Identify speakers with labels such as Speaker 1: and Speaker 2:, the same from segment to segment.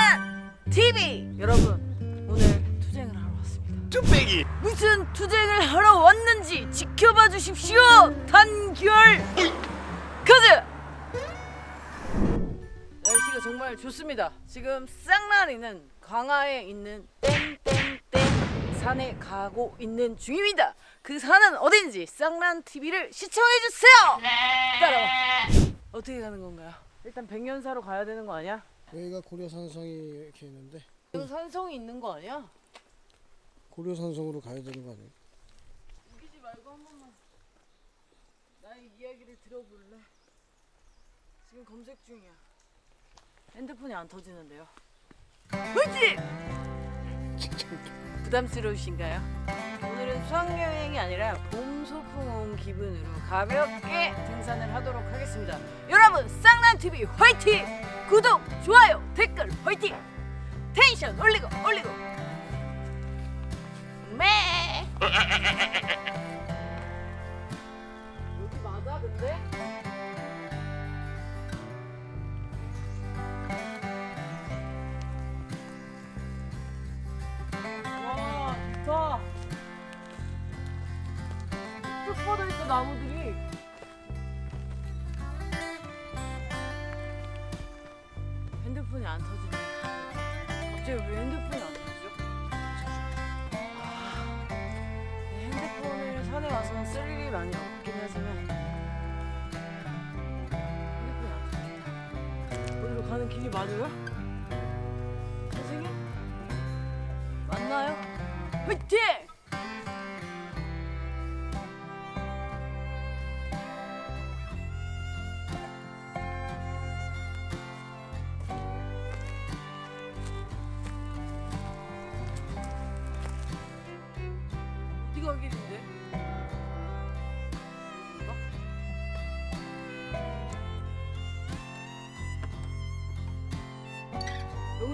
Speaker 1: 쌍난 TV 여러분 오늘 투쟁을 하러 왔습니다.
Speaker 2: 쭈빼기
Speaker 1: 무슨 투쟁을 하러 왔는지 지켜봐 주십시오. 단결 카즈. 날씨가 정말 좋습니다. 지금 쌍난이는 강화에 있는 땡땡땡 산에 가고 있는 중입니다. 그 산은 어딘지 쌍난 TV를 시청해 주세요. 따라와. 어떻게 가는 건가요? 일단 백년사로 가야 되는 거 아니야?
Speaker 3: 여기가 고려산성이 이렇게 있는데
Speaker 1: 여기 산성이 있는 거 아니야?
Speaker 3: 고려산성으로 가야 되는 거 아니에요?
Speaker 1: 우기지 말고 한 번만 나의 이야기를 들어볼래? 지금 검색 중이야. 핸드폰이 안 터지는데요. 뭐지? 부담스러우신가요? 오늘은 수학여행이 아니라 봄 소풍 온 기분으로 가볍게 등산을 하도록 하겠습니다. 여러분 쌍난TV 화이팅! 구독, 좋아요, 댓글 화이팅! 텐션 올리고 올리고 매 안 터지네 갑자기 왜 핸드폰이 안 터지죠? 아, 이 핸드폰을 산에 와서는 쓸 일이 많이 없긴 하지만 핸드폰이 안 터진다 어디로 가는 길이 맞아요? 선생님? 맞나요? 화이팅!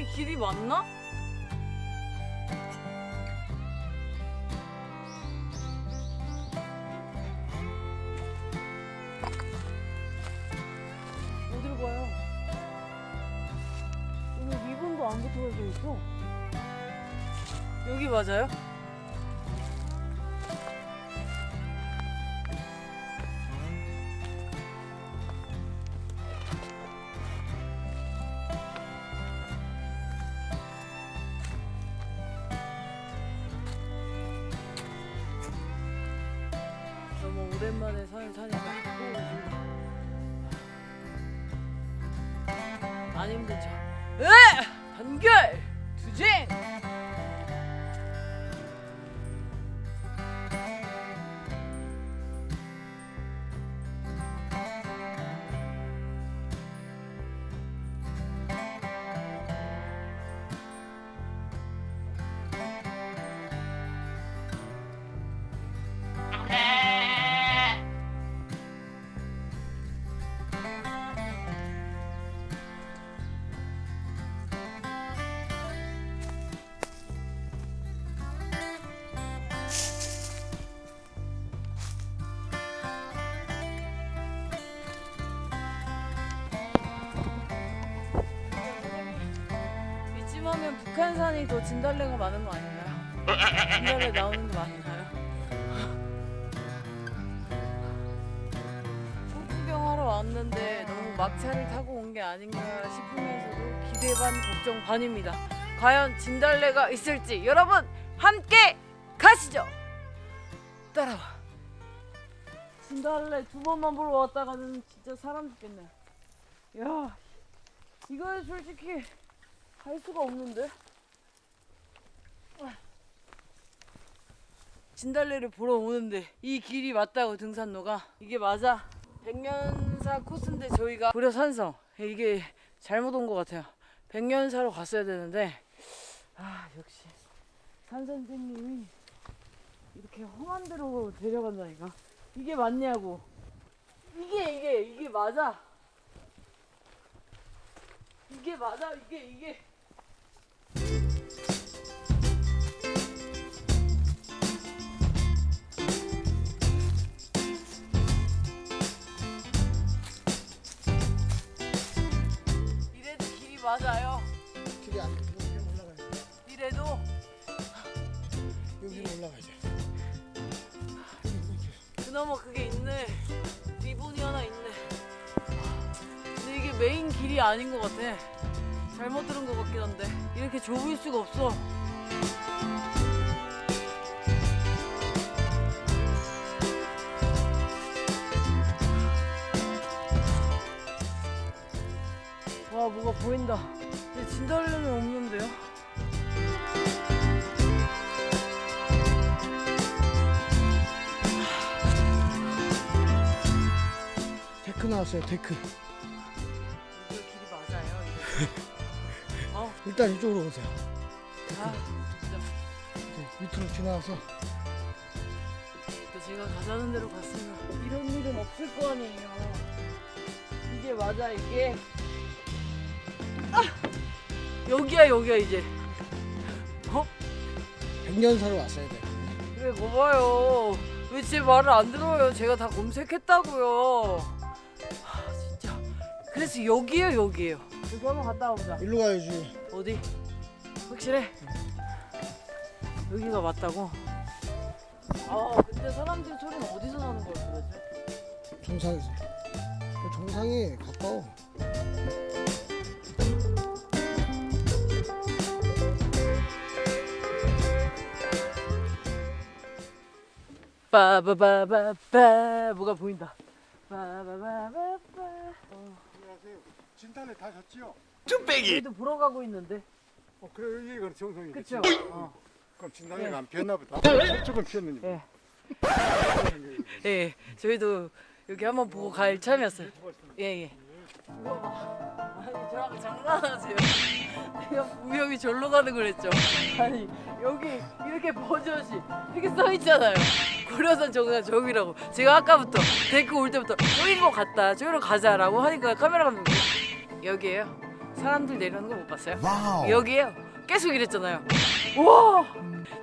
Speaker 1: 여기 길이 맞나? 어디로 가요? 여기 리본도 안 붙어져 있어. 여기 맞아요? 너무 오랜만에 산을 타니까 또안 힘들죠? 에! 단결! 투쟁! 북한산이 더 진달래가 많은 거 아닌가요? 진달래 나오는 거 맞나요? 꽃 구경하러 왔는데 너무 막차를 타고 온 게 아닌가 싶으면서도 기대 반 걱정 반입니다. 과연 진달래가 있을지 여러분 함께 가시죠. 따라와. 진달래 두 번만 보러 왔다가는 진짜 사람 죽겠네. 야, 이거 솔직히 갈 수가 없는데. 진달래를 보러 오는데 이 길이 맞다고 등산로가? 이게 맞아? 백년사 코스인데 저희가 고려산성. 이게 잘못 온 것 같아요. 백년사로 갔어야 되는데. 아 역시 산 선생님이 이렇게 험한 데로 데려간다니까. 이게 맞냐고. 이게 이게 이게 맞아. 이게 맞아 이게 이게 맞아요.
Speaker 3: 길이 안 돼. 여기 올라가야 돼.
Speaker 1: 이래도
Speaker 3: 여기로 올라가야 돼.
Speaker 1: 그나마 그게 있네. 리본이 하나 있네. 근데 이게 메인 길이 아닌 것 같아. 잘못 들은 것 같긴 한데 이렇게 좁을 수가 없어. 와 뭐가 보인다. 근데 진달래는 없는데요?
Speaker 3: 데크 나왔어요. 데크.
Speaker 1: 이거 길이 맞아요? 이거? 어?
Speaker 3: 일단 이쪽으로 오세요.
Speaker 1: 아 진짜.
Speaker 3: 이제 밑으로 지나와서
Speaker 1: 또 제가 가자는 대로 갔으면 이런 일은 없을 거 아니에요. 이게 맞아 이게. 아 여기야 여기야 이제. 어?
Speaker 3: 백년사로 왔어야 돼.
Speaker 1: 그래 거봐요. 왜 제 말을 안 들어요? 제가 다 검색했다고요. 아 진짜. 그래서 여기에요 여기에요. 여기 한번 갔다 오자.
Speaker 3: 일로 가야지.
Speaker 1: 어디? 확실해? 여기가 맞다고? 아 근데 사람들 소리는 어디서 나는 거야 도대체?
Speaker 3: 정상이지. 그 정상이 가까워.
Speaker 1: 빠바바바바 뭐가 보인다. 빠바바바바. 어,
Speaker 2: 안녕하세요. 진달래 다 셨지요?
Speaker 1: 여기도 보러 가고 있는데.
Speaker 2: 어, 그래 이건 정성이
Speaker 1: 그쵸? 어.
Speaker 2: 그럼 진달래가
Speaker 1: 네.
Speaker 2: 안 피었나 보다. 조금 피었는지.
Speaker 1: 예. 예, 저희도 여기 한번 보고 갈 참이었어요. 예, 예. 아니, 저랑 장난하세요. 내가 분명히 절로 가는 걸 했죠. 아니, 여기 이렇게 버젓이 이렇게 써 있잖아요. 고려산 정상 저기라고. 제가 아까부터 데크 올 때부터 저기인 것 같다. 저기로 가자라고 하니까 카메라 감독님 여기에요. 사람들 내려오는 거 못 봤어요? 여기에요. 계속 이랬잖아요. 와,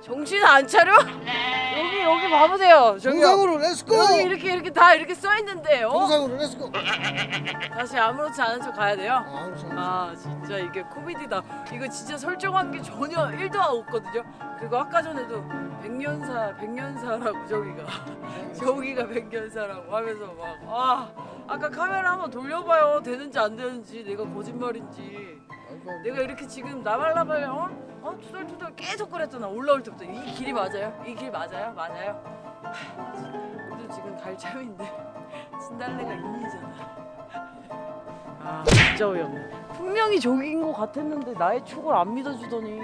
Speaker 1: 정신 안 차려? 여기 여기 봐보세요.
Speaker 3: 정상으로 렛츠고.
Speaker 1: 여기 이렇게 이렇게 다 이렇게 써 있는데 어?
Speaker 3: 정상으로 렛츠고.
Speaker 1: 다시 아무렇지 않은 척 가야 돼요?
Speaker 3: 아.
Speaker 1: 아 진짜 이게 코미디다 이거 진짜 설정한 게 전혀 1도 없거든요 그리고 아까 전에도 백년사 백년사라고 저기가 저기가 백년사라고 하면서 막 아 아까 카메라 한번 돌려봐요 되는지 안 되는지 내가 거짓말인지
Speaker 3: 아이고,
Speaker 1: 내가 이렇게 지금 나발나발 어? 어? 투덜투덜 계속 그랬잖아 올라올 때부터 이 길이 맞아요? 이 길 맞아요? 맞아요? 하, 우리도 지금 갈 참인데 진달래가 인이잖아 아 진짜 어이없네 분명히 저기인 것 같았는데 나의 촉을 안 믿어주더니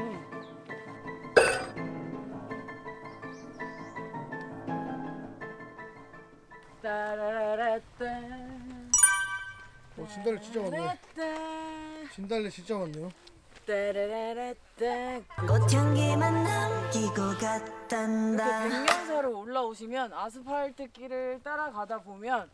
Speaker 1: 따라라라따
Speaker 3: 어, 진달래 진짜 많네. 진달래 진짜 많네요.
Speaker 1: 따라라라따.
Speaker 4: 꽃향기만 남기고
Speaker 1: 이렇게
Speaker 4: 갔단다
Speaker 1: 백년사로 올라오시면 아스팔트 길을 따라가다 보면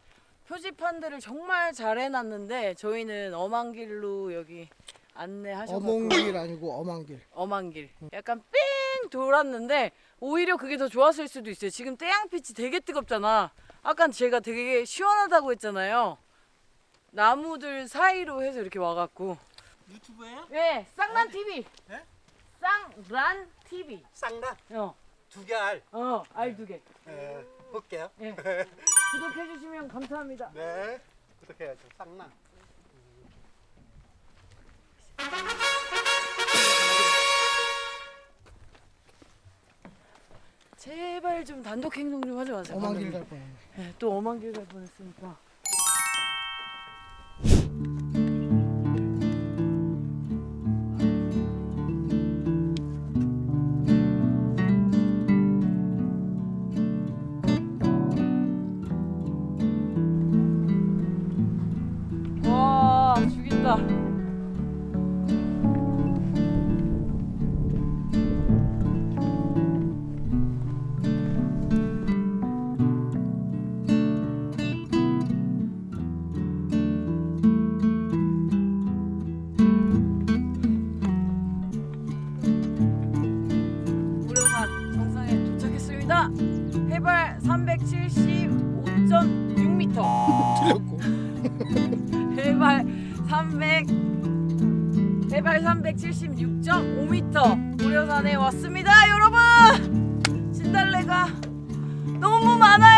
Speaker 1: 표지판들을 정말 잘 해놨는데 저희는 엄한 길로 여기 안내하셔가지고
Speaker 3: 어몽길 아니고 엄한길.
Speaker 1: 엄한 길. 약간 뺑 돌았는데 오히려 그게 더 좋았을 수도 있어요. 지금 태양빛이 되게 뜨겁잖아. 아까 제가 되게 시원하다고 했잖아요. 나무들 사이로 해서 이렇게 와갖고
Speaker 5: 유튜브예요?
Speaker 1: 네 쌍란 TV
Speaker 5: 네?
Speaker 1: 쌍란 TV
Speaker 5: 쌍다
Speaker 1: 어,
Speaker 5: 두개 알.
Speaker 1: 어, 알 두 개.
Speaker 5: 예, 볼게요.
Speaker 1: 예. 구독해 주시면 감사합니다.
Speaker 5: 네. 구독해야죠. 쌍나.
Speaker 1: 제발 좀 단독 행동 좀 하지 마세요. 감독님.
Speaker 3: 갈 뻔했네.
Speaker 1: 네, 또 엄한 길갈 뻔했으니까. 해발 375.6m.
Speaker 3: 틀렸고.
Speaker 1: 해발 300 해발 해발 376.5m 고려산에 왔습니다 여러분 진달래가 너무 많아요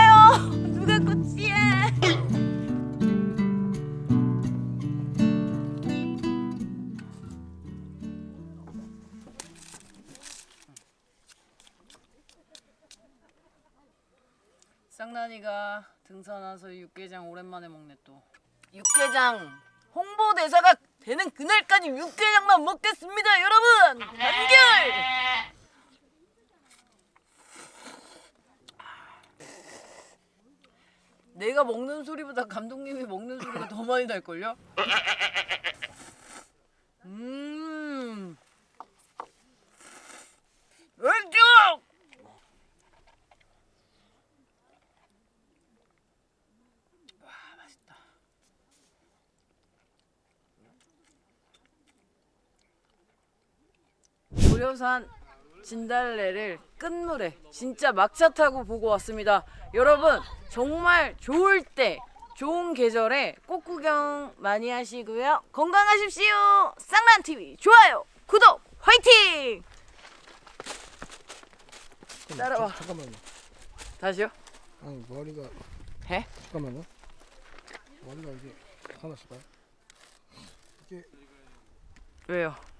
Speaker 1: 등산 와서 육개장 오랜만에 먹네 또. 육개장 홍보대사가 되는 그날까지 육개장만 먹겠습니다 여러분! 단결! 내가 먹는 소리보다 감독님이 먹는 소리가 더 많이 날걸요? 음. 왼쪽 고려산 진달래를 끝물에 진짜 막차 타고 보고 왔습니다. 여러분 정말 좋을 때 좋은 계절에 꽃 구경 많이 하시고요. 건강하십시오. 쌍란 TV 좋아요, 구독, 화이팅! 따라와.
Speaker 3: 자, 잠깐만요.
Speaker 1: 다시요?
Speaker 3: 아니 머리가
Speaker 1: 해?
Speaker 3: 잠깐만요. 머리가 이게 하나씩 봐요. 이게
Speaker 1: 왜요?